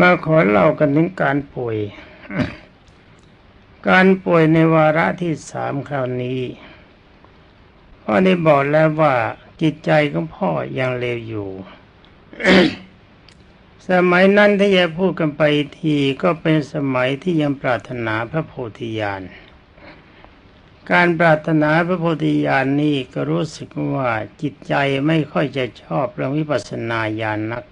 มาขอเล่ากันถึงการป่วย การป่วยในวาระที่สามคราวนี้พ่อได้บอกแล้วว่าจิตใจของพ่อยังเลวอยู่ สมัยนั้นถ้าจะพูดกันไปทีก็เป็นสมัยที่ยังปรารถนาพระโพธิญาณ การปรารถนาพระโพธิญาณนี่ก็รู้สึกว่าจิตใจไม่ค่อยจะชอบเรื่องวิปัสสนาญาณนัก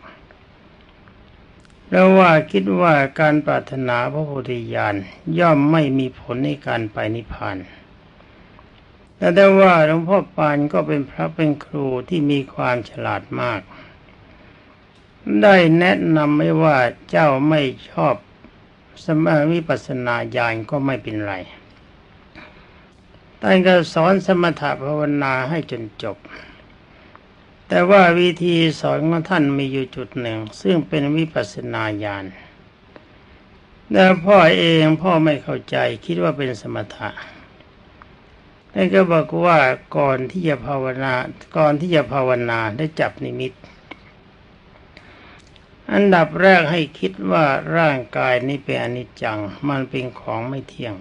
แล้วว่าคิดว่าการปรารถนาพระโพธิญาณย่อมไม่มีผลในการไปนิพพานแต่ได้ว่าหลวงพ่อปานก็เป็นพระเป็นครูที่มีความฉลาดมาก ได้แนะนำไว้ว่าเจ้าไม่ชอบสมาวิปัสสนาญาณก็ไม่เป็นไรท่านก็สอนสมถะภาวนาให้จนจบ แต่ว่าวิธีสอนของท่านมีอยู่จุดหนึ่ง ซึ่งเป็นวิปัสสนาญาณแต่พ่อเองพ่อไม่เข้าใจคิดว่าเป็นสมถะท่านก็บอกว่าก่อนที่จะภาวนา ก่อนที่จะภาวนาได้จับนิมิต อันดับแรกให้คิดว่าร่างกายนี้เป็นอนิจจัง มันเป็นของไม่เที่ยง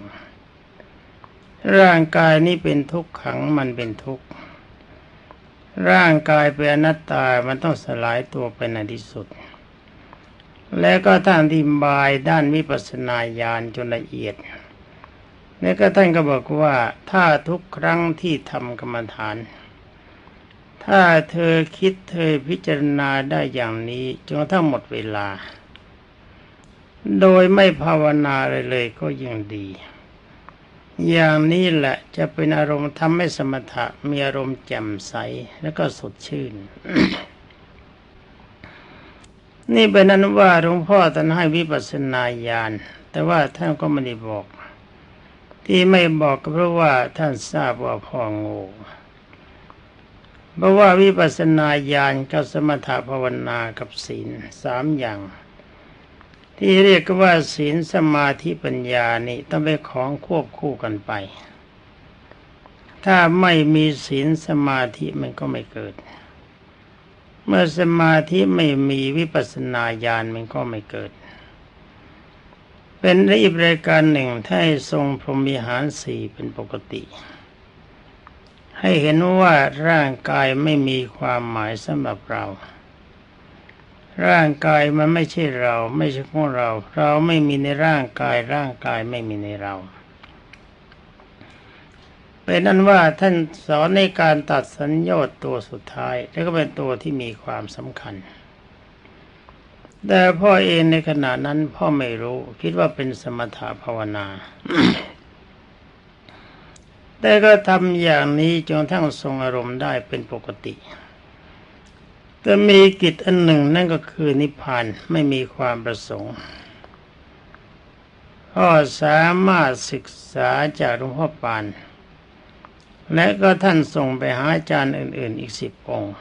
ร่างกายนี้เป็นทุกขังมันเป็นทุกข์ ร่างกายเป็นอนัตตา มันต้องสลายตัวไปในที่สุด แล้วก็ท่านอธิบายด้านวิปัสสนาญาณจนละเอียด แล้วก็ท่านก็บอกว่าถ้าทุกครั้งที่ทำกรรมฐาน ถ้าเธอคิดเธอพิจารณาได้อย่างนี้จนทั่งหมดเวลา โดยไม่ภาวนาเลยเลยก็ยังดี อย่างนี้แหละจะเป็นอารมณ์ทำให้สมถะมีอารมณ์แจ่มใสแล้วก็สดชื่น นี่เป็นนั้นว่าหลวงพ่อท่านให้วิปัสสนาญาณแต่ว่าท่านก็ไม่ได้บอก ที่ไม่บอกก็เพราะว่าท่านทราบว่าพ่อโง่เพราะว่าวิปัสสนาญาณกับสมถภาวนากับศีลสามอย่าง ที่เรียกว่าศีลสมาธิปัญญานี่ต้องเป็นของควบคู่กันไป ถ้าไม่มีศีลสมาธิมันก็ไม่เกิด เมื่อสมาธิไม่มีวิปัสสนาญาณมันก็ไม่เกิด เป็นอีกรายการหนึ่งถ้าให้ทรงพรหมิหารสี่เป็นปกติ ให้เห็นว่าร่างกายไม่มีความหมายสำหรับเรา ร่างกายมันไม่ใช่เรา ไม่ใช่ของเรา เราไม่มีในร่างกาย ร่างกายไม่มีในเรา เป็นนั้นว่าท่านสอนในการตัดสัญญาณตัวสุดท้าย แล้วก็เป็นตัวที่มีความสำคัญ แต่พ่อเองในขณะนั้นพ่อไม่รู้ คิดว่าเป็นสมถภาวนา แต่ก็ทำอย่างนี้จนทั้งทรงอารมณ์ได้เป็นปกติ แต่มีกิจอันหนึ่งนั่นก็คือนิพพานไม่มีความประสงค์พ่อสามารถศึกษาจากหลวงพ่อปาน และก็ท่านส่งไปหาอาจารย์อื่น ๆ อีกสิบองค์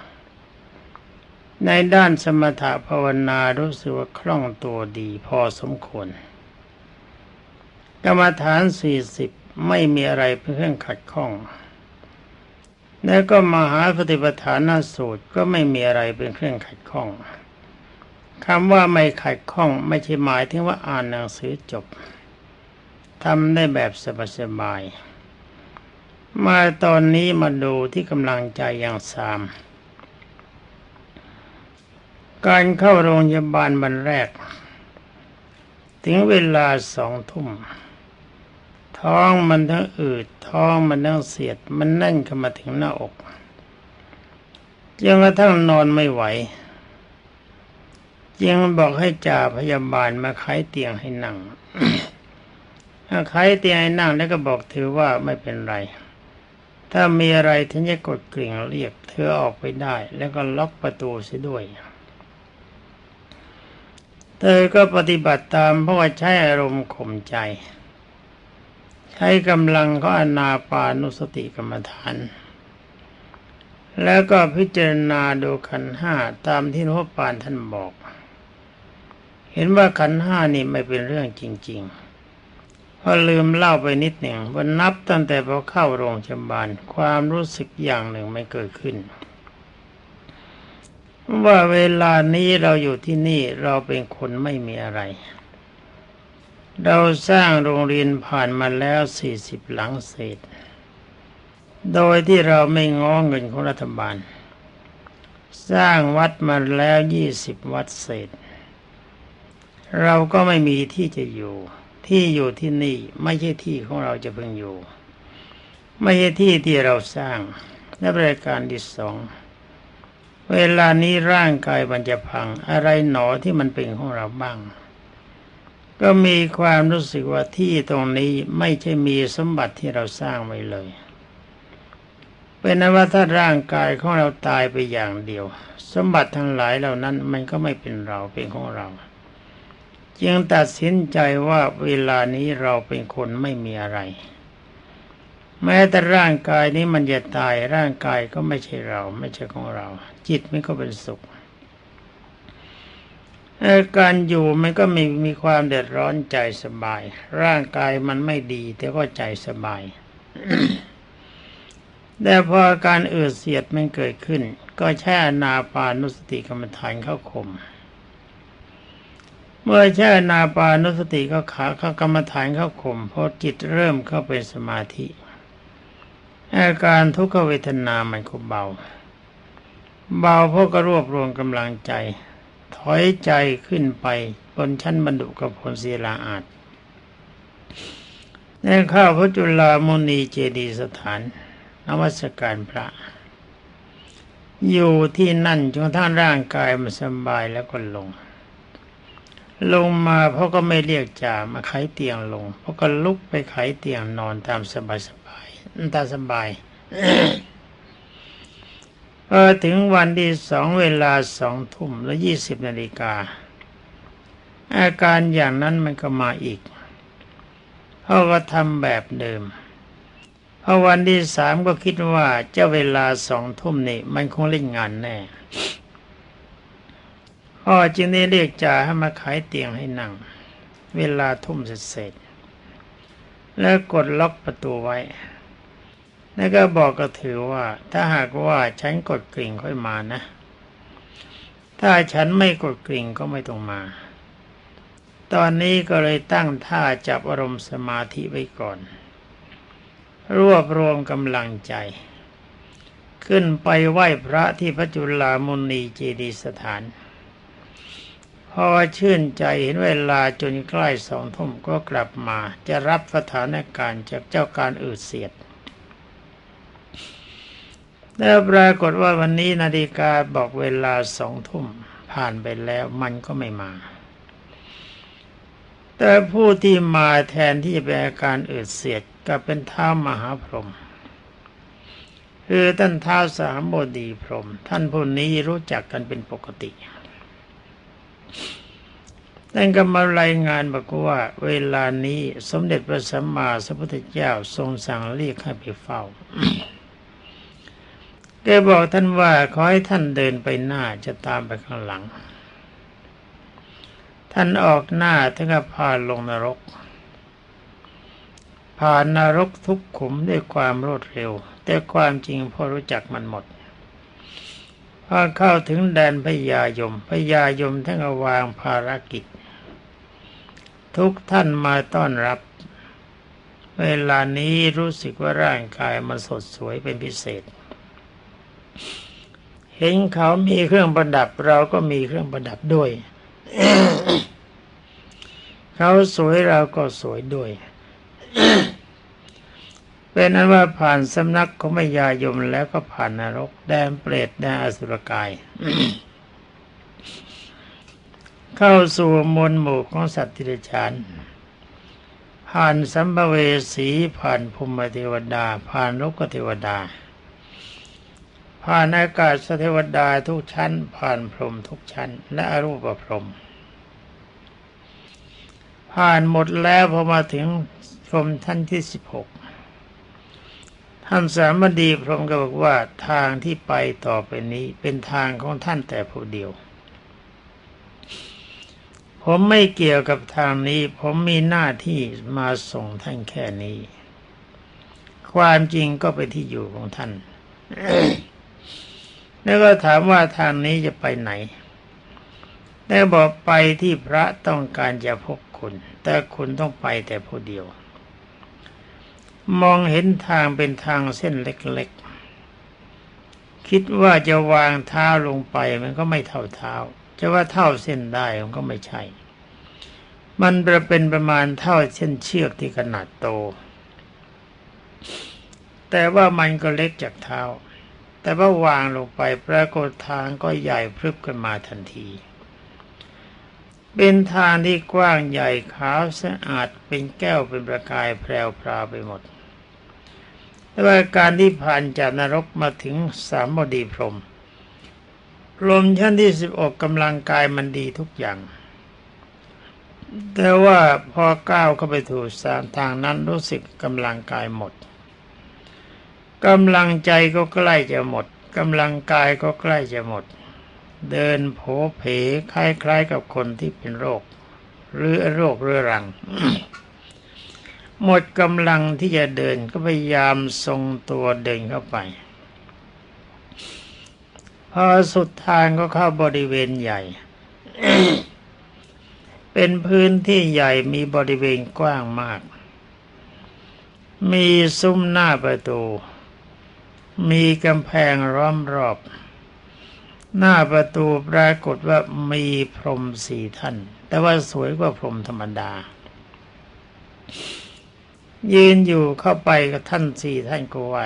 ในด้านสมถะภาวนารู้สึกว่าคล่องตัวดีพอสมควร กรรมฐานสี่สิบไม่มีอะไรเป็นเครื่องขัดข้อง แล้วก็มหาปฏิปทานสูตรก็ไม่มีอะไรเป็นเครื่องขัดข้องคำว่าไม่ขัดข้องไม่ใช่หมายถึงว่าอ่านหนังสือจบทำได้แบบสบายๆมาตอนนี้มาดูที่กำลังใจอย่างสาม การเข้าโรงพยาบาลวันแรก ถึงเวลาสองทุ่ม ท้องมันทั้งอืดท้องมันทั้งเสียด มันแน่นเข้ามาถึงหน้าอกจนกระทั่งนอนไม่ไหวจึงบอกให้จ่าพยาบาลมาไขเตียงให้นั่งไขเตียงให้นั่งแล้วก็บอกเธอว่าไม่เป็นไร ถ้ามีอะไรท่านจะกดกริ่งเรียกเธอออกไปได้ แล้วก็ล็อกประตูเสียด้วย เธอก็ปฏิบัติตามเพราะว่าใช้อารมณ์ข่มใจ ใช้กำลังก็อนาปานุสติกรรมฐาน แล้วก็พิจารณาดูขันห้าตามที่หลวงพ่อปานท่านบอก เห็นว่าขันห้านี่ไม่เป็นเรื่องจริงๆพอลืมเล่าไปนิดหนึ่งวันนับตั้งแต่พอเข้าโรงพยาบาลความรู้สึกอย่างหนึ่งไม่เกิดขึ้นว่าเวลานี้เราอยู่ที่นี่เราเป็นคนไม่มีอะไร เราสร้างโรงเรียนผ่านมาแล้วสี่สิบหลังเศษ โดยที่เราไม่ง้อเงินของรัฐบาล สร้างวัดมาแล้วยี่สิบวัดเศษ เราก็ไม่มีที่จะอยู่ ที่อยู่ที่นี่ไม่ใช่ที่ของเราจะเพิ่งอยู่ ไม่ใช่ที่ที่เราสร้างและบริการที่สองเวลานี้ร่างกายมันจะพังอะไรหนอที่มันเป็นของเราบ้าง ก็มีความรู้สึกว่าที่ตรงนี้ไม่ใช่มีสมบัติที่เราสร้างไว้เลย เป็นนว่าถ้าร่างกายของเราตายไปอย่างเดียว สมบัติทั้งหลายเหล่านั้นมันก็ไม่เป็นเราเป็นของเรา จึงตัดสินใจว่าเวลานี้เราเป็นคนไม่มีอะไร แม้แต่ร่างกายนี้มันจะตายร่างกายก็ไม่ใช่เรา ไม่ใช่ของเรา จิตมันก็เป็นสุข การอยู่มันก็มีมีความเดือดร้อนใจสบาย ร่างกายมันไม่ดีแต่ก็ใจสบาย แต่พอการเอืดเสียดมันเกิดขึ้น ก็แช่นาปานุสติกรรมฐานเข้าคม เมื่อแช่นาปานุสติก็ขาเข้ากรรมฐานเข้าคมพอจิตเริ่มเข้าเป็นสมาธิ อาการทุกขเวทนามันก็เบา เบาเพราะก็รวบรวมกำลังใจ ถอยใจขึ้นไปบนชั้นบรรดุกับผลศีลาอาจในข้าวพระจุลามุนีเจดีสถานนวัสการพระ อยู่ที่นั่นจนท่านร่างกายมันสบายแล้วก็ลง ลงมาเพราะก็ไม่เรียกจ่ามาไขเตียงลง เพราะก็ลุกไปไขเตียงนอนตามสบายตาสบาย พอถึงวันที่สองเวลาสองทุ่มและยี่สิบนาฬิกา อาการอย่างนั้นมันก็มาอีกเขาก็ทำแบบเดิมพอวันที่สามก็คิดว่าเจ้าเวลาสองทุ่มนี่มันคงเล่นงานแน่พ่อจึงได้เรียกจ่าให้มาขายเตียงให้นั่ง เวลาทุ่มเสร็จแล้วกดล็อกประตูไว้ แล้วก็บอกก็ถือว่า ถ้าหากว่าฉันกดกริ่งค่อยมานะ ถ้าฉันไม่กดกริ่งก็ไม่ต้องมา ตอนนี้ก็เลยตั้งท่าจับอารมณ์สมาธิไว้ก่อน รวบรวมกำลังใจ ขึ้นไปไหว้พระที่พระจุลามุนีเจดีสถาน พอชื่นใจเห็นเวลาจนใกล้สองทุ่มก็กลับมา จะรับสถานการณ์จากเจ้าการอืดเสียด แล้วปรากฏว่าวันนี้นาฬิกาบอกเวลาสองทุ่มผ่านไปแล้วมันก็ไม่มา แต่ผู้ที่มาแทนที่จะเป็นอาการอืดเสียดก็เป็นท้ามหาพรหมคือท่านท้าสามบดีพรหมท่านผู้นี้รู้จักกันเป็นปกติท่านก็มารายงานบอกว่า เวลานี้สมเด็จพระสัมมาสัมพุทธเจ้าทรงสั่งเรียกให้ไปเฝ้า แกบอกท่านว่าขอให้ท่านเดินไปหน้าจะตามไปข้างหลัง ท่านออกหน้าท่านก็พาลงนรก ผ่านนรกทุกขุมด้วยความรวดเร็ว แต่ความจริงพอรู้จักมันหมดพอเข้าถึงแดนพญายมพญายมท่านก็วางภารกิจ ทุกท่านมาต้อนรับ เวลานี้รู้สึกว่าร่างกายมันสดสวยเป็นพิเศษ เห็นเขามีเครื่องประดับ เราก็มีเครื่องประดับด้วย เขาสวยเราก็สวยด้วย เป็นนั้นว่าผ่านสำนักของมยายมแล้วก็ผ่านนรก แดนเปรตแดนอสุรกาย เข้าสู่มวลหมู่ของสัตว์ทิรชานผ่านสัมภเวสีผ่านภูมิเทวดา ผ่านลกเทวดา ผ่านอากาศสเทวดาทุกชั้น ผ่านพรหมทุกชั้น และอรูปพรหมผ่านหมดแล้วพอมาถึงพรหมท่านที่สิบหกท่านสามดีพรหมก็บอกว่าทางที่ไปต่อไปนี้เป็นทางของท่านแต่ผู้เดียว ผมไม่เกี่ยวกับทางนี้ ผมมีหน้าที่มาส่งท่านแค่นี้ ความจริงก็เป็นที่อยู่ของท่าน แล้วก็ถามว่าทางนี้จะไปไหนแล้บอกไปที่พระต้องการจะพบคุณ แต่คุณต้องไปแต่ผู้เดียว มองเห็นทางเป็นทางเส้นเล็กๆ คิดว่าจะวางเท้าลงไปมันก็ไม่เท่าเท้า จะว่าเท่าเส้นได้มันก็ไม่ใช่ มันจะเป็นประมาณเท่าเส้นเชือกที่ขนาดโต แต่ว่ามันก็เล็กจากเท้า แต่ว่าวางลงไปปรากฏทางก็ใหญ่พรึบขึ้นมาทันที เป็นทางที่กว้างใหญ่ขาวสะอาดเป็นแก้วเป็นประกายแพรวพราวไปหมดแต่ว่าการที่ผ่านจากนรกมาถึงสามบดีพรมลมชั้นที่สิบออกกำลังกายมันดีทุกอย่าง แต่ว่าพอก้าวเข้าไปถูกสามทางนั้นรู้สึกกำลังกายหมด กำลังใจก็ใกล้จะหมดกำลังกายก็ใกล้จะหมด เดินโผเพคล้ายๆกับคนที่เป็นโรค หรือโรคเรื้อรัง หมดกำลังที่จะเดินก็พยายามทรงตัวเดินเข้าไป พอสุดทางก็เข้าบริเวณใหญ่ เป็นพื้นที่ใหญ่มีบริเวณกว้างมาก มีซุ้มหน้าประตู มีกำแพงล้อมรอบ หน้าประตูปรากฏว่ามีพรมสี่ท่าน แต่ว่าสวยกว่าพรมธรรมดา ยืนอยู่เข้าไปกับท่านสี่ท่านก็ไหว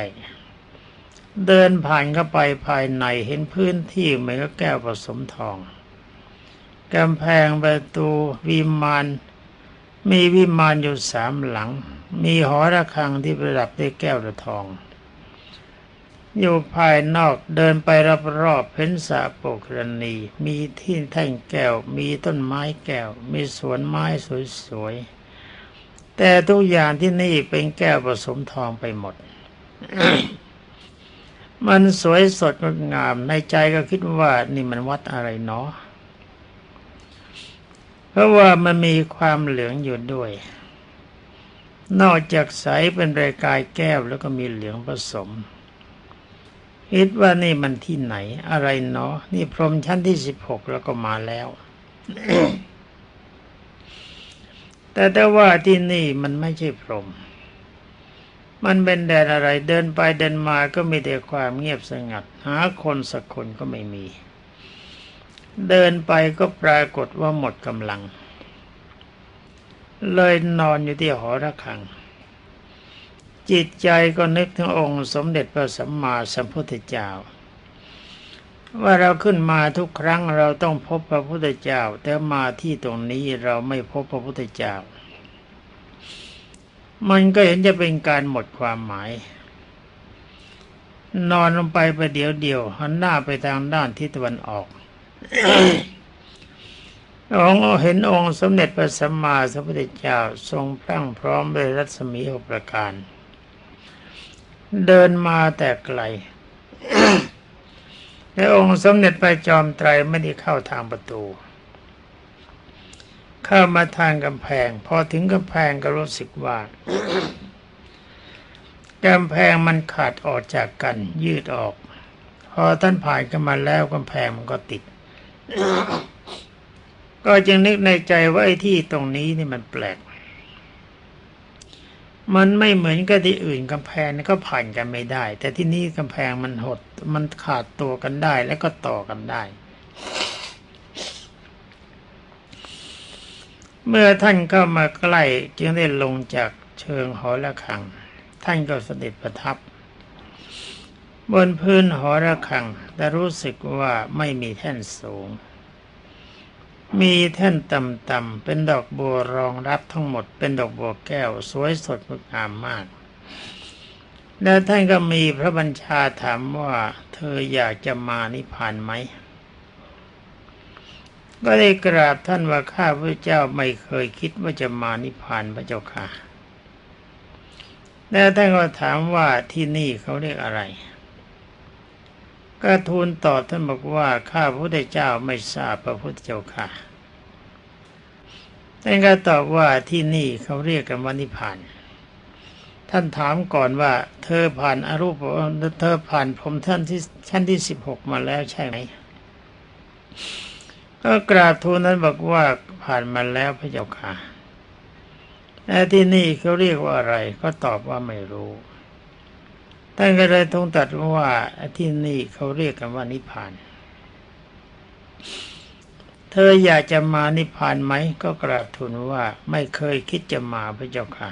เดินผ่านเข้าไปภายในเห็นพื้นที่เหมือนกับแก้วผสมทองกำแพงประตูวิมานมีวิมานอยู่สามหลัง มีหอระฆังที่ประดับด้วยแก้วระทอง อยู่ภายนอกเดินไปรอบๆเห็นสระโปกรณี มีที่แท่งแก้ว มีต้นไม้แก้ว มีสวนไม้สวยๆ แต่ทุกอย่างที่นี่เป็นแก้วผสมทองไปหมด มันสวยสดงดงามในใจก็คิดว่านี่มันวัดอะไรเนาะเพราะว่ามันมีความเหลืองอยู่ด้วย นอกจากใสเป็นรายกายแก้วแล้วก็มีเหลืองผสม คิดว่านี่มันที่ไหน อะไรเนาะนี่พรหมชั้นที่สิบหกแล้วก็มาแล้ว แต่แต่ว่าที่นี่มันไม่ใช่พรหมมันเป็นแดนอะไรเดินไปเดินมาก็มีแต่ความเงียบสงัด หาคนสักคนก็ไม่มี เดินไปก็ปรากฏว่าหมดกำลัง เลยนอนอยู่ที่หอระฆัง จิตใจก็นึกถึงองค์สมเด็จพระสัมมาสัมพุทธเจ้า ว่าเราขึ้นมาทุกครั้งเราต้องพบพระพุทธเจ้า แต่มาที่ตรงนี้เราไม่พบพระพุทธเจ้า มันก็เห็นจะเป็นการหมดความหมาย นอนลงไปไปเดี๋ยวเดียวหันหน้าไปทางด้านทิศตะวันออกองเห็นองค์สมเด็จพระสัมมาสัมพุทธเจ้าทรงพรั่งพร้อมด้วยรัศมีหกประการ เดินมาแต่ไกลและองค์สมเด็จพระจอมไตรไม่ได้เข้าทางประตู เข้ามาทางกำแพง พอถึงกำแพงก็รู้สึกว่ากำแพงมันขาดออกจากกัน ยืดออก พอท่านผ่านกันมาแล้วกำแพงมันก็ติด ก็จึงนึกในใจว่าไอ้ที่ตรงนี้นี่มันแปลก มันไม่เหมือนกับที่อื่นกำแพงก็ผ่านกันไม่ได้ แต่ที่นี่กำแพงมันหด มันขาดตัวกันได้แล้วก็ต่อกันได้ เมื่อท่านเข้ามาใกล้จึงได้ลงจากเชิงหอระฆัง ท่านก็เสด็จประทับบนพื้นหอระฆังแต่รู้สึกว่าไม่มีแท่นสูง มีแท่นต่ำๆเป็นดอกบัวรองรับทั้งหมดเป็นดอกบัวแก้วสวยสดงดงามมาก แล้วท่านก็มีพระบัญชาถามว่าเธออยากจะมานิพพานไหม ก็ได้กราบท่านว่าข้าพระเจ้าไม่เคยคิดว่าจะมานิพพานพระเจ้าค่ะ แล้วท่านก็ถามว่าที่นี่เขาเรียกอะไร ก็ทูลตอบท่านบอกว่าข้าพระพุทธเจ้าไม่ทราบพระพุทธเจ้าค่ะท่านก็ตอบว่าที่นี่เขาเรียกกันว่านิพพาน ท่านถามก่อนว่า เธอผ่านอารูปเธอผ่านผมท่านที่ชั้นที่สิบหกมาแล้วใช่ไหม ก็กราบทูลนั้นบอกว่าผ่านมาแล้วพระเจ้าค่ะแต่ที่นี่เขาเรียกว่าอะไร ก็ตอบว่าไม่รู้ ท่านก็เลยทรงตัดว่าที่นี่เขาเรียกกันว่านิพพาน เธออยากจะมานิพพานไหมก็กราบทูลว่าไม่เคยคิดจะมาพระเจ้าค่ะ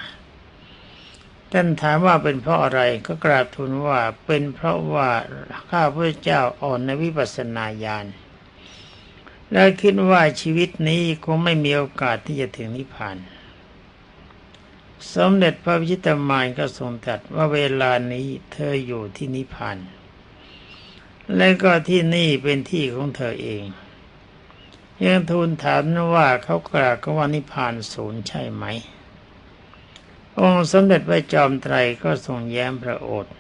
ท่านถามว่าเป็นเพราะอะไรก็กราบทูลว่าเป็นเพราะว่าข้าพระเจ้าอ่อนในวิปัสสนาญาณและคิดว่าชีวิตนี้คงไม่มีโอกาสที่จะถึงนิพพาน สมเด็จพระวิชิตมารก็ทรงตรัสว่าเวลานี้เธออยู่ที่นิพพานและก็ที่นี่เป็นที่ของเธอเองยังทูลถามว่าเขากล่าวกว่านิพพานศูนย์ใช่ไหม องค์สมเด็จพระจอมไตรก็ทรงแย้มพระโอษฐ์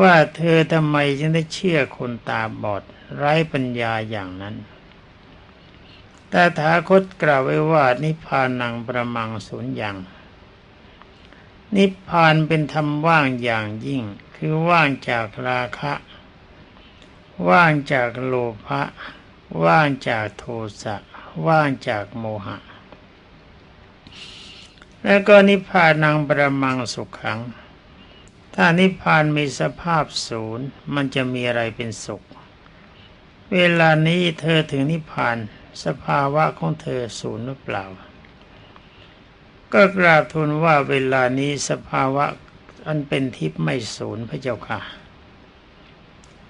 ว่าเธอทำไมจึงได้เชื่อคนตาบอดไร้ปัญญาอย่างนั้นแต่ถาคตกล่าวไว้ว่านิพพานังประมังสุญญ์อย่าง นิพพานเป็นธรรมว่างอย่างยิ่ง คือว่างจากราคะ ว่างจากโลภะว่างจากโทสะว่างจากโมหะ แล้วก็นิพพานังประมังสุขขัง ถ้านิพพานมีสภาพศูนย์มันจะมีอะไรเป็นสุข เวลานี้เธอถึงนิพพานสภาวะของเธอศูนย์หรือเปล่า ก็กราบทูลว่าเวลานี้สภาวะอันเป็นทิพย์ไม่ศูนย์พระเจ้าค่ะ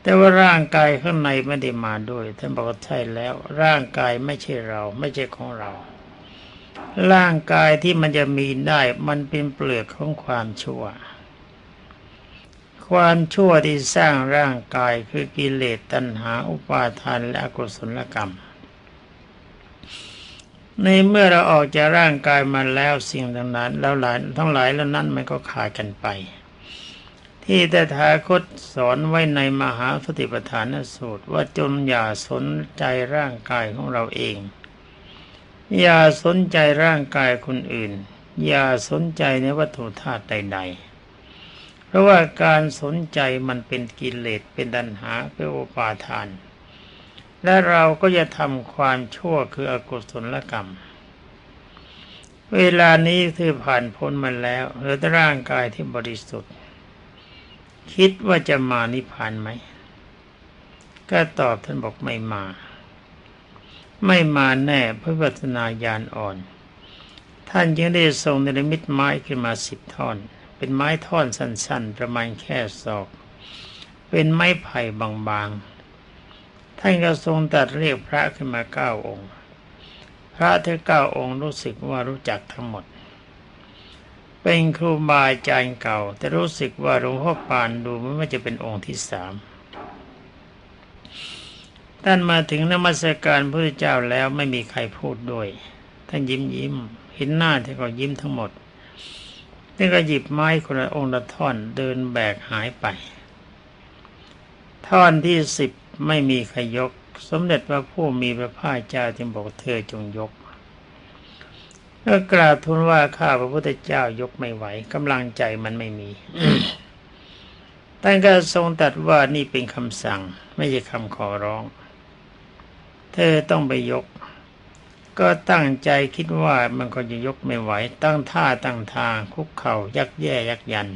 แต่ว่าร่างกายข้างในไม่ได้มาด้วยท่านบอกใช่แล้ว ร่างกายไม่ใช่เรา ไม่ใช่ของเรา ร่างกายที่มันจะมีได้มันเป็นเปลือกของความชั่ว ความชั่วที่สร้างร่างกายคือกิเลสตัณหาอุปาทานและอกุศลกรรม ในเมื่อเราออกจากร่างกายมาแล้วสิ่งต่างนั้นแล้วหลายทั้งหลายแล้วนั้นมันก็ขาดกันไป ที่แต่ทาคตสอนไว้ในมหาสติปัฏฐานสูตรว่าจนอย่าสนใจร่างกายของเราเอง อย่าสนใจร่างกายคนอื่น อย่าสนใจในวัตถุธาตุใด ๆ เพราะว่าการสนใจมันเป็นกิเลสเป็นดันหาเป็นโอปาทาน และเราก็จะทำความชั่วคืออกุศลกรรม เวลานี้คือผ่านพ้นมาแล้วเหลือแต่ร่างกายที่บริสุทธิ์ คิดว่าจะมานิพพานไหม ก็ตอบท่านบอกไม่มา ไม่มาแน่พระวัฒนาญาณอ่อน ท่านยังได้ทรงในมิตไม้ขึ้นมาสิบท่อน เป็นไม้ท่อนสั้น ๆ ประมาณแค่ศอก เป็นไม้ไผ่บางๆ ท่านก็ทรงตัดเรียกพระขึ้นมาเก้าองค์ พระทั้งเก้าองค์รู้สึกว่ารู้จักทั้งหมด เป็นครูบาอาจารย์เก่า แต่รู้สึกว่าหลวงพ่อปานดูมันว่าจะเป็นองค์ที่สามท่านมาถึงนมัสการพระเจ้าแล้วไม่มีใครพูดด้วย ท่านยิ้มยิ้มเห็นหน้าท่านก็ยิ้มทั้งหมดท่านก็หยิบไม้คนละองค์ละท่อนเดินแบกหายไป ท่อนที่สิบ ไม่มีใครยก สมเด็จพระผู้มีพระภาคเจ้าจึงบอกเธอจงยกก็กราบทูลว่าข้าพระพุทธเจ้ายกไม่ไหวกำลังใจมันไม่มีท่านก็ทรงตรัสว่านี่เป็นคำสั่ง ไม่ใช่คำขอร้อง เธอต้องไปยก ก็ตั้งใจคิดว่ามันก็จะยกไม่ไหว ตั้งท่าตั้งทางคุกเข่ายักแย่ยักยัน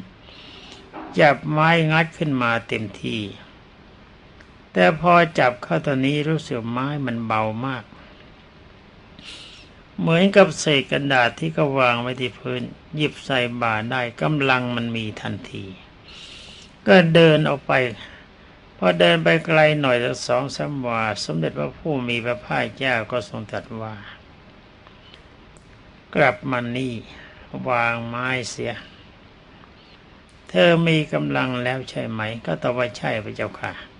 จับไม้งัดขึ้นมาเต็มที่ แต่พอจับเข้าตอนนี้รู้สึกไม้มันเบามาก เหมือนกับเศษกระดาษที่ก็วางไว้ที่พื้น หยิบใส่บ่าได้กำลังมันมีทันที ก็เดินออกไป พอเดินไปไกลหน่อยสักสองสามวา สมเด็จพระผู้มีพระภาคเจ้าก็ทรงตรัสว่า กลับมานี่วางไม้เสีย เธอมีกำลังแล้วใช่ไหม ก็ตอบว่าใช่พระเจ้าค่ะ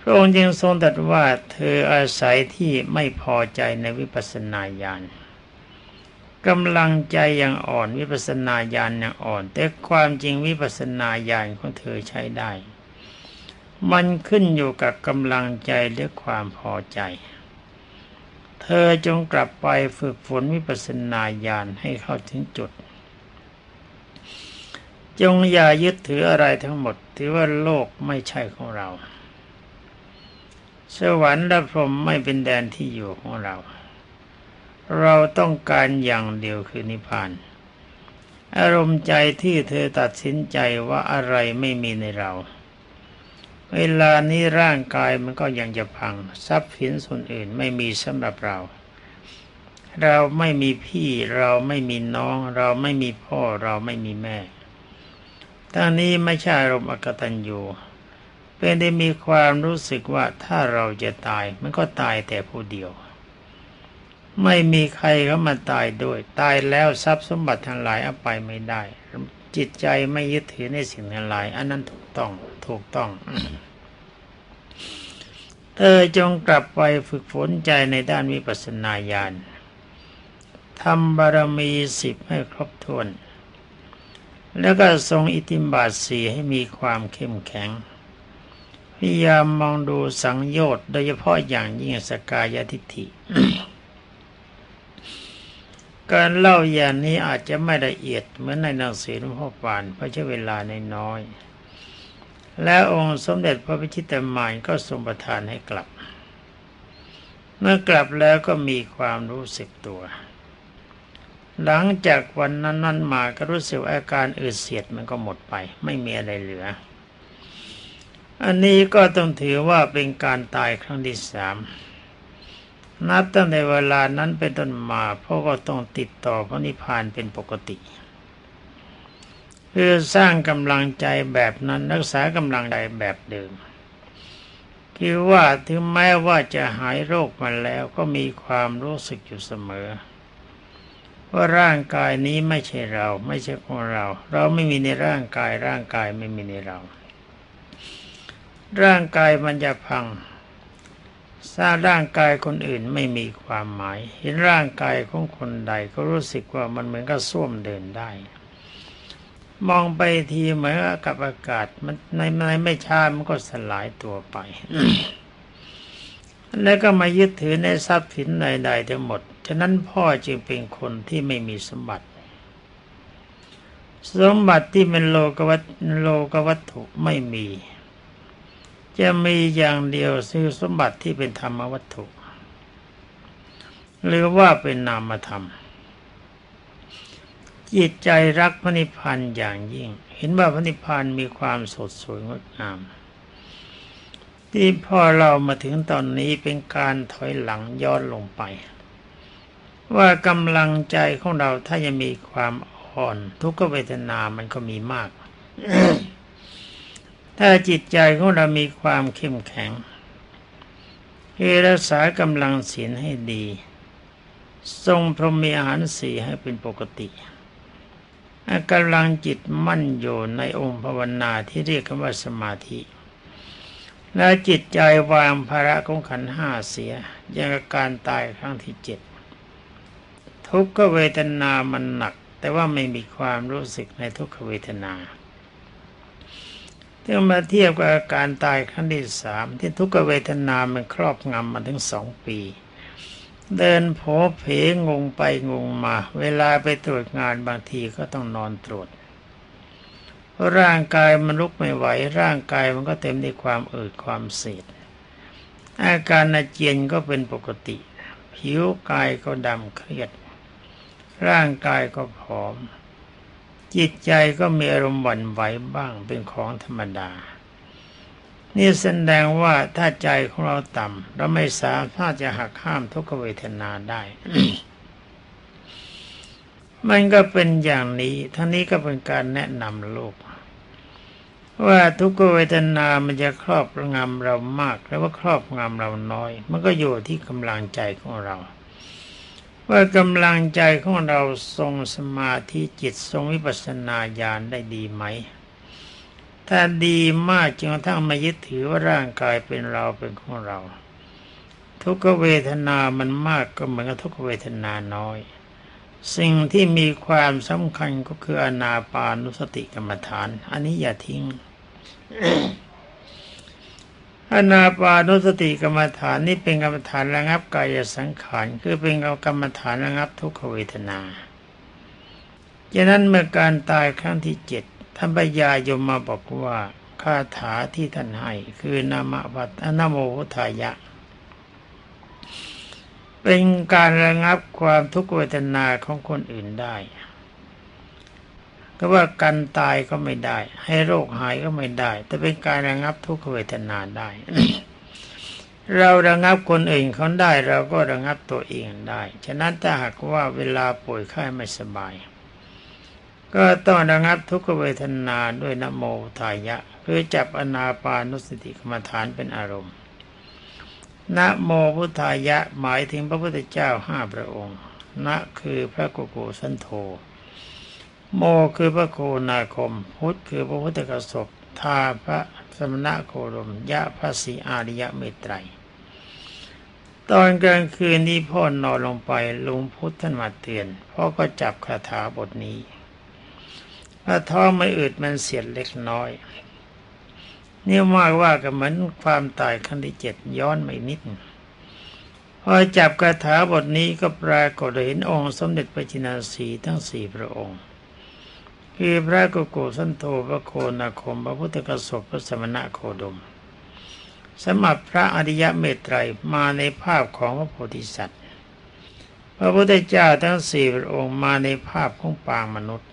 พระองค์จึงทรงตรัสว่าเธออาศัยที่ไม่พอใจในวิปัสสนาญาณกำลังใจยังอ่อนวิปัสสนาญาณยังอ่อน แต่ความจริงวิปัสสนาญาณของเธอใช้ได้ มันขึ้นอยู่กับกำลังใจและความพอใจ เธอจงกลับไปฝึกฝนวิปัสสนาญาณให้เข้าถึงจุด จงอย่ายึดถืออะไรทั้งหมดถือว่าโลกไม่ใช่ของเรา สวรรค์และพรหมไม่เป็นแดนที่อยู่ของเรา เราต้องการอย่างเดียวคือนิพพาน อารมณ์ใจที่เธอตัดสินใจว่าอะไรไม่มีในเรา เวลานี้ร่างกายมันก็ยังจะพัง ทรัพย์สินส่วนอื่นไม่มีสำหรับเรา เราไม่มีพี่เราไม่มีน้อง เราไม่มีพ่อเราไม่มีแม่ทั้งนี้ไม่ใช่อารมณ์อกตัญญู เป็นได้มีความรู้สึกว่าถ้าเราจะตายมันก็ตายแต่ผู้เดียว ไม่มีใครเขามาตายด้วย ตายแล้วทรัพย์สมบัติทั้งหลายเอาไปไม่ได้ จิตใจไม่ยึดถือในสิ่งทั้งหลาย อันนั้นถูกต้องถูกต้องเธอจงกลับไปฝึกฝนใจในด้านวิปัสสนาญาณทำบารมีสิบให้ครบถ้วน แล้วก็ทรงอิติมบาทสีให้มีความเข้มแข็ง พยายามมองดูสังโยชน์โดยเฉพาะอย่างยิ่งสกายทิฏฐิ การเล่าอย่างนี้อาจจะไม่ละเอียดเหมือนในหนังสือหลวงพ่อปานเพราะใช้เวลาในน้อย แล้วองค์สมเด็จพระพิชิตมารก็ทรงประทานให้กลับ เมื่อกลับแล้วก็มีความรู้สึกตัว หลังจากวันนั้นนั้นมาก็รู้สึกอาการอืดเสียดมันก็หมดไป ไม่มีอะไรเหลือ อันนี้ก็ต้องถือว่าเป็นการตายครั้งที่สามนับตั้งแต่เวลานั้นเป็นต้นมาเพราะก็ต้องติดต่อพระนิพพานเป็นปกติ เพื่อสร้างกำลังใจแบบนั้นรักษากำลังใจแบบเดิมคือว่าถึงแม้ว่าจะหายโรคมาแล้วก็มีความรู้สึกอยู่เสมอ ว่าร่างกายนี้ไม่ใช่เรา ไม่ใช่ของเรา เราไม่มีในร่างกายร่างกายไม่มีในเรา ร่างกายมันจะพังสร้างร่างกายคนอื่นไม่มีความหมาย เห็นร่างกายของคนใดก็รู้สึกว่ามันเหมือนกับส้วมเดินได้ มองไปทีเหมือนกับอากาศมันในในไม่ช้ามันก็สลายตัวไป แล้วก็มายึดถือในทรัพย์สินใดๆทั้งหมด ฉะนั้นพ่อจึงเป็นคนที่ไม่มีสมบัติ สมบัติที่เป็นโลกวัตโลกวัตถุไม่มี จะมีอย่างเดียวคือสมบัติที่เป็นธรรมวัตถุ หรือว่าเป็นนามธรรม จิตใจรักพระนิพพานอย่างยิ่ง เห็นว่าพระนิพพานมีความสดสวยงดงาม ที่พอเรามาถึงตอนนี้เป็นการถอยหลังย้อนลงไป ว่ากำลังใจของเราถ้ายังมีความอ่อน ทุกขเวทนามันก็มีมาก ถ้าจิตใจของเรามีความเข้มแข็งรักษากำลังศีลให้ดี ทรงพรหมีอาหารสีให้เป็นปกติกำลังจิตมั่นอยู่ในองค์ภาวนาที่เรียกว่าสมาธิ และจิตใจวางภาระของขันห้าเสียยังการตายครั้งที่เจ็ดทุกขเวทนามันหนัก แต่ว่าไม่มีความรู้สึกในทุกขเวทนา ถ้ามาเทียบกับอาการตายครั้งที่สามที่ทุกขเวทนามันครอบงำมาถึงสองปี เดินโผเพงงไปงงมา เวลาไปตรวจงานบางทีก็ต้องนอนตรวจ ร่างกายมันลุกไม่ไหว ร่างกายมันก็เต็มด้วยความอืดความเสียดอาการอาเจียนก็เป็นปกติ ผิวกายก็ดำเครียด ร่างกายก็ผอม จิตใจก็มีอารมณ์หวั่นไหวบ้างเป็นของธรรมดา นี่แสดงว่าถ้าใจของเราต่ำเราไม่สามารถจะหักห้ามทุกขเวทนาได้ มันก็เป็นอย่างนี้ทั้งนี้ก็เป็นการแนะนำโลกว่าทุกขเวทนามันจะครอบงำเรามาก แล้วว่าครอบงำเราน้อย มันก็อยู่ที่กำลังใจของเรา ว่ากำลังใจของเราทรงสมาธิจิตทรงวิปัสสนาญาณได้ดีไหม ถ้าดีมากจนกระทั่งมายึดถือว่าร่างกายเป็นเราเป็นของเรา ทุกขเวทนามันมากก็เหมือนกับทุกขเวทนาน้อย สิ่งที่มีความสำคัญก็คืออนาปานุสติกรรมฐาน อันนี้อย่าทิ้ง อนาปานุสติกรรมฐานนี่เป็นกรรมฐานระงับกายสังขารคือเป็นกรรมฐานระงับทุกขเวทนาฉะนั้นเมื่อการตายครั้งที่เจ็ดท่านพญายมมาบอกว่าคาถาที่ท่านให้คือนามวัตนโมพุทายะ เป็นการระงับความทุกขเวทนาของคนอื่นได้ ก็ว่ากันตายก็ไม่ได้ ให้โรคหายก็ไม่ได้ แต่เป็นการระงับทุกขเวทนาได้ เราระงับคนอื่นเขาได้เราก็ระงับตัวเองได้ ฉะนั้นถ้าหากว่าเวลาป่วยไข้ไม่สบาย ก็ต้องระงับทุกขเวทนาด้วยนโมทายะ คือจับอนาปานุสติกรรมฐานเป็นอารมณ์นะโมพุทธายะหมายถึงพระพุทธเจ้าห้าพระองค์นะคือพระโกุกุสันโธ โมคือพระโคนาคม พุทธคือพระพุทธกสบทาพระสมณะโคดมยะพระศรีอาริยะเมตไตร ตอนกลางคืนนี้พ่อนอนลงไปลุงพุทธท่านมาเตือนพ่อก็จับคาถาบทนี้ถ้าท้องไม่อืดมันเสียดเล็กน้อยนี่มากว่าก็เหมือนความตายขั้นที่เจ็ดย้อนไม่นิดพอจับคาถาบทนี้ก็ปรากฏเห็นองค์สมเด็จพระจินาสีทั้งสี่พระองค์ คือพระกุโกสันโธพระโคนาคม พระพุทธกสบพระสมณะโคดมสมับพระอริยะเมตไตรมาในภาพของพระโพธิสัตว์ พระพุทธเจ้าทั้งสี่พระองค์มาในภาพของปางมนุษย์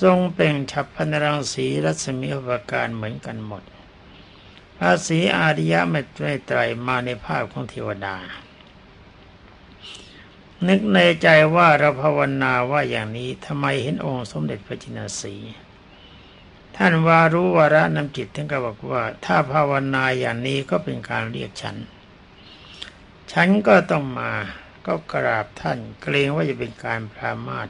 ทรงเป็นฉับพันรังสีรัศมีอุปการเหมือนกันหมดพระศรีอาริยะเมตไตรมาในภาพของเทวดา นึกในใจว่าเราภาวนาว่าอย่างนี้ทำไมเห็นองค์สมเด็จพระจินสี ท่านวารู้วาระนำจิตท่านก็บอกว่า ถ้าภาวนาอย่างนี้ก็เป็นการเรียกฉัน ฉันก็ต้องมาก็กราบท่านเกรงว่าจะเป็นการพรามาส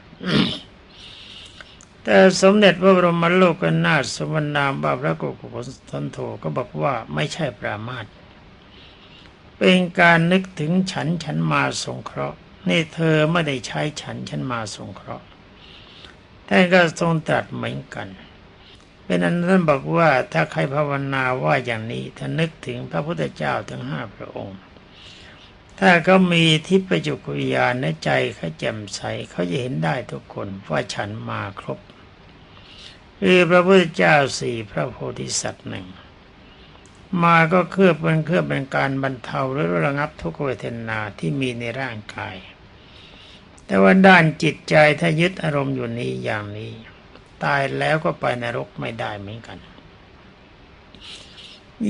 แต่สมเด็จพระบรมโลกนาถสมนามบาพระโกกุสันโธก็บอกว่าไม่ใช่ปรามาสเป็นการนึกถึงฉันฉันมาสงเคราะห์ นี่เธอไม่ได้ใช้ฉันฉันมาสงเคราะห์ท่านก็ทรงตรัสเหมือนกันเป็นอันท่านบอกว่าถ้าใครภาวนาว่าอย่างนี้ถ้านึกถึงพระพุทธเจ้าทั้งห้าพระองค์ ถ้าเขามีทิพยจุกุยานในใจเขาแจ่มใสเขาจะเห็นได้ทุกคนว่าฉันมาครบคือพระพุทธเจ้าสี่พระโพธิสัตว์หนึ่งมาก็เคลือบเป็นเคลือบเป็นการบรรเทาหรือระงับทุกเวทนาที่มีในร่างกาย แต่ว่าด้านจิตใจถ้ายึดอารมณ์อยู่นี้อย่างนี้ ตายแล้วก็ไปนรกไม่ได้เหมือนกัน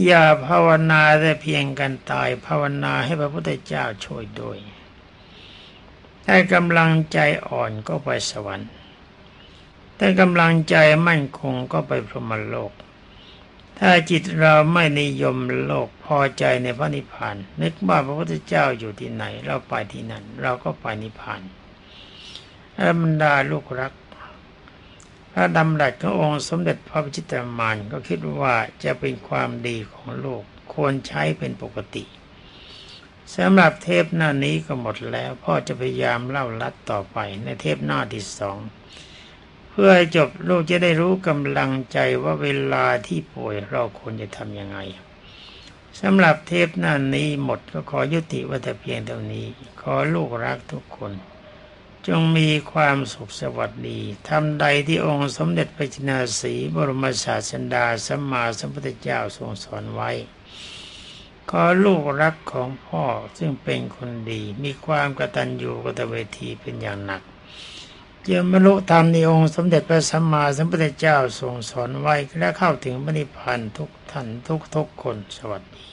อย่าภาวนาแต่เพียงกันตาย ภาวนาให้พระพุทธเจ้าช่วยด้วยถ้ากำลังใจอ่อนก็ไปสวรรค์ถ้ากำลังใจมั่นคงก็ไปพรหมโลก ถ้าจิตเราไม่นิยมโลกพอใจในพระนิพพาน นึกว่าพระพุทธเจ้าอยู่ที่ไหน เราไปที่นั่น เราก็ไปนิพพาน อรบรรดาลูกรัก พระดำรัสขององค์สมเด็จพระพิชิตรมานก็คิดว่าจะเป็นความดีของโลกควรใช้เป็นปกติสำหรับเทปหน้านี้ก็หมดแล้วพ่อจะพยายามเล่าลัดต่อไปในเทปหน้าที่สองเพื่อให้จบลูกจะได้รู้กำลังใจว่าเวลาที่ป่วยเราควรจะทำยังไงสำหรับเทปหน้านี้หมดก็ขอยุติว่าแต่เพียงเท่านี้ ขอลูกรักทุกคน จงมีความสุขสวัสดีทำใดที่องค์สมเด็จพระจินาสีบรมศาสดาสัมมาสัมพุทธเจ้าทรงสอนไว้ ขอลูกรักของพ่อซึ่งเป็นคนดี มีความกตัญญูกตเวทีเป็นอย่างหนักเยี่ยมบรรลุธรรมในองค์สมเด็จพระสัมมาสัมพุทธเจ้าทรงสอนไว้และเข้าถึงพระนิพพานทุกท่านทุกทุกคนสวัสดี